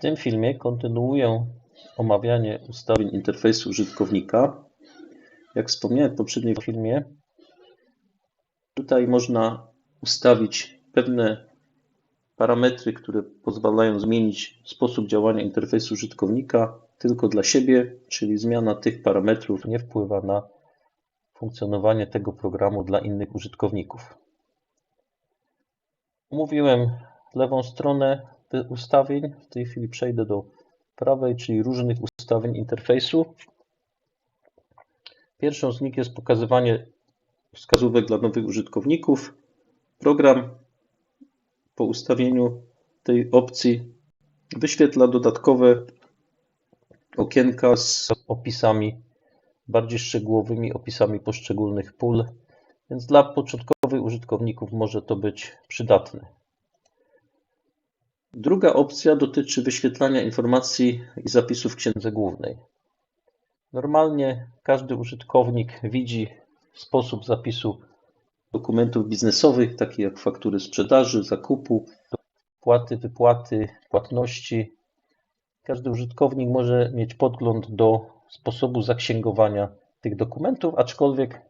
tym filmie kontynuuję omawianie ustawień interfejsu użytkownika. Jak wspomniałem w poprzednim filmie, tutaj można ustawić pewne parametry, które pozwalają zmienić sposób działania interfejsu użytkownika tylko dla siebie, czyli zmiana tych parametrów nie wpływa na funkcjonowanie tego programu dla innych użytkowników. Omówiłem lewą stronę ustawień. W tej chwili przejdę do prawej, czyli różnych ustawień interfejsu. Pierwszą z nich jest pokazywanie wskazówek dla nowych użytkowników. Program po ustawieniu tej opcji wyświetla dodatkowe okienka z opisami, bardziej szczegółowymi opisami poszczególnych pól, więc dla początkowych użytkowników może to być przydatne. Druga opcja dotyczy wyświetlania informacji i zapisów w księdze głównej. Normalnie każdy użytkownik widzi sposób zapisu dokumentów biznesowych, takich jak faktury sprzedaży, zakupu, płaty, wypłaty, płatności. Każdy użytkownik może mieć podgląd do sposobu zaksięgowania tych dokumentów, aczkolwiek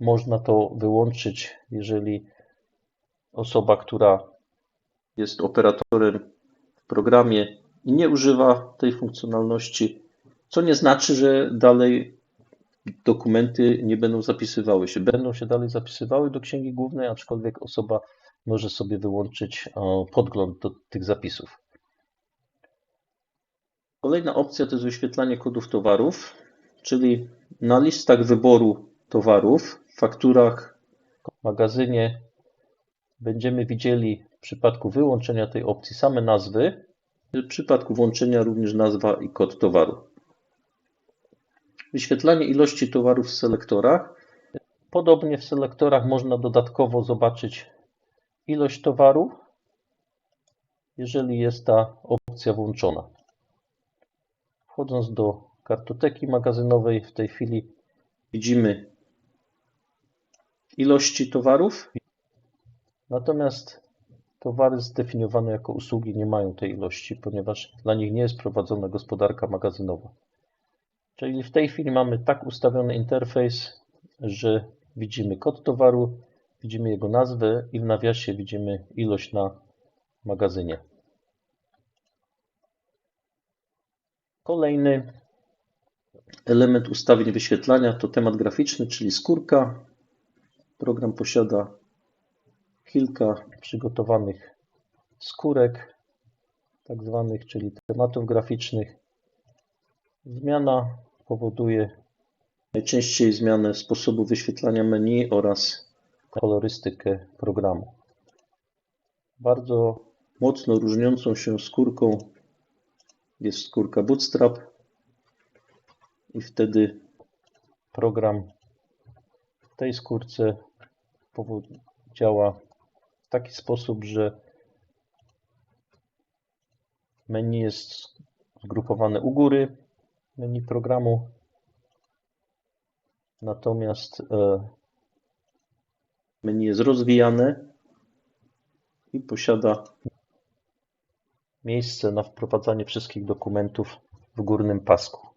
można to wyłączyć, jeżeli osoba, która jest operatorem w programie i nie używa tej funkcjonalności, co nie znaczy, że dalej dokumenty nie będą zapisywały się. Będą się dalej zapisywały do księgi głównej, aczkolwiek osoba może sobie wyłączyć podgląd do tych zapisów. Kolejna opcja to jest wyświetlanie kodów towarów, czyli na listach wyboru towarów, fakturach, magazynie będziemy widzieli w przypadku wyłączenia tej opcji same nazwy, w przypadku włączenia również nazwa i kod towaru. Wyświetlanie ilości towarów w selektorach. Podobnie w selektorach można dodatkowo zobaczyć ilość towaru, jeżeli jest ta opcja włączona. Wchodząc do kartoteki magazynowej, w tej chwili widzimy ilości towarów, natomiast towary zdefiniowane jako usługi nie mają tej ilości, ponieważ dla nich nie jest prowadzona gospodarka magazynowa. Czyli w tej chwili mamy tak ustawiony interfejs, że widzimy kod towaru, widzimy jego nazwę i w nawiasie widzimy ilość na magazynie. Kolejny element ustawień wyświetlania to temat graficzny, czyli skórka. Program posiada kilka przygotowanych skórek, tak zwanych, czyli tematów graficznych. Zmiana powoduje najczęściej zmianę sposobu wyświetlania menu oraz kolorystykę programu. Bardzo mocno różniącą się skórką jest skórka Bootstrap i wtedy program w tej skórce działa taki sposób, że menu jest zgrupowane u góry menu programu, natomiast e, menu jest rozwijane i posiada miejsce na wprowadzanie wszystkich dokumentów w górnym pasku.